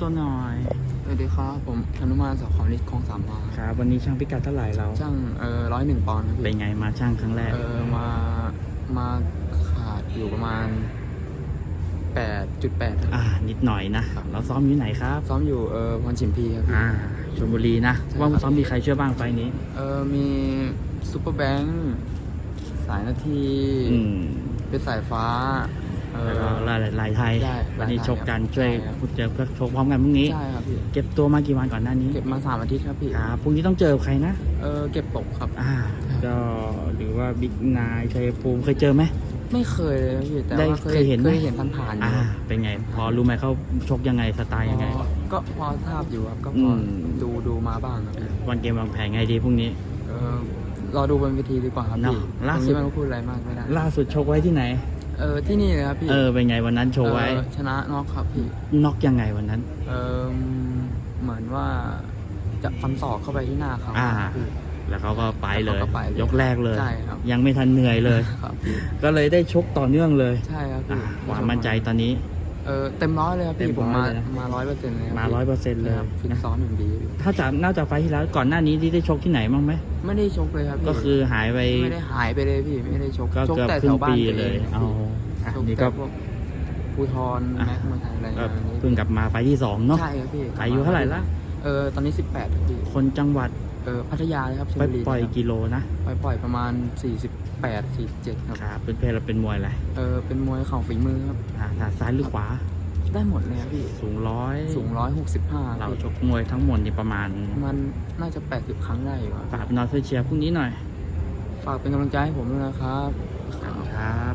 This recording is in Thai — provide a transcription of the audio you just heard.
ตัวหน่อยสวัสดีครับผมอนุมานสาขาลิศคลองสามวาครับวันนี้ช่างพิกัดเท่าไหร่เราช่างเออร้อยหนึ่งปอนด์ครับเป็นพี่ไงมาช่างครั้งแรกเออมามาขาดอยู่ประมาณแปดจุดแปดอ่านิดหน่อยนะเราซ้อมอยู่ไหนครับ ซ้อมอยู่เออพรชิมพีครับพี่อ่าชลบุรีนะใช่ว่าครับซ้อมมีใครช่วยบ้างไฟล์นี้เออมีซูเปอร์แบงค์สายนาทีอืมเป็นสายฟ้า เออแล้วก็ลายลายไทยได้วันนี้ลายไทยชกกันครับช่วยใช่ครับเจอก็ชกพร้อมกันพรุ่งนี้ ใช่ครับพี่ เก็บตัวมากี่วันก่อนหน้านี้ เก็บมาสามอาทิตย์ครับพี่ครับพรุ่งนี้ต้องเจอใครนะ เออเก็บตกครับ อ่า ก็หรือว่าบิ๊กนายชัยภูมิเคยเจอไหม ไม่เคยเลยครับพี่ แต่ได้ว่าเคยเคยเห็นไหมเคยเห็นผ่านๆอยู่อ่า เป็นไง พอรู้ไหมเขาชกยังไงสไตล์ยังไงอ๋อก็พอทราบอยู่ครับ ก็พออมดูดูมาบ้างครับพี่วันเกมวางแผนไงดีพรุ่งนี้ เออรอดูบนเวทีดีกว่าครับเนอะพี่ล่าตรงสุดนี้ไมันพูดอะไรมากไม่ได้ ล่าสุดชกไว้ที่ไหน เออที่นี่เลยครับพี่เออเป็นไงวันนั้นโชว์ไว้ เออชนะน็อกครับพี่น็อกยังไงวันนั้น เออเหมือนว่าจะฟันศอกเข้าไปที่หน้าเขาอ่าพี่ แล้วเขาก็ไปเลย แล้วเขาก็ไปเลยยกแรกเลย ใช่ครับ ยังไม่ทันเหนื่อยเลย ครับพี่ก็เลยได้ชกต่อเนื่องเลยใช่ครับอ่าพี่ความมั่นใจตอนนี้ เออเต็มร้อยเลยครับเต็พี่มผมร้มาอยเลยนะ มาร้อยเปอร์เซ็นต์เลยคบมาพี่100%เลยครับฟิตนะซ้อมอย่างดีพี่ถ้าจากนอกจากไฟล์ที่แล้วก่อนหน้านี้ที่ได้ชกที่ไหนบ้างไหมไม่ได้ชกเลยครับพี่ก็คือหายไป ไม่ได้หายไปเลยพี่ไม่ได้ชกก็ชกเกือบแต่ครึ่แถงวบ้านปีตัวเลอยงเอาอะชกนี่แต่ก็ พวกภูทรอะ แม็กมาไทยอะไรก็อย่างนี้เพิ่งกลับมาไฟล์ที่สองเนาะใช่ครับพี่อายุเท่าไหร่ละ เออตอนนี้ 18ครับพี่คนจังหวัดเออพัทยาเลยครับชลไปบุรีปล่อยครับกิโลนะไปปล่อยประมาณ 48 47ครับครับเป็นเพศเราเป็นมวยอะไรเออเป็นมวยเข่าฝีมือครับอ่าทางซ้ายหรือขวาได้หมดเลยครับพี่สูงร้อยสูง165เราพี่ชกมวยทั้งหมดนี่ประมาณมันน่าจะ 80 ครั้งได้อยู่ครับฝากพี่น้องช่วยเชียร์พรุ่งนี้หน่อย ฝากเป็นกำลังใจให้ผมด้วยนะครับ ครับ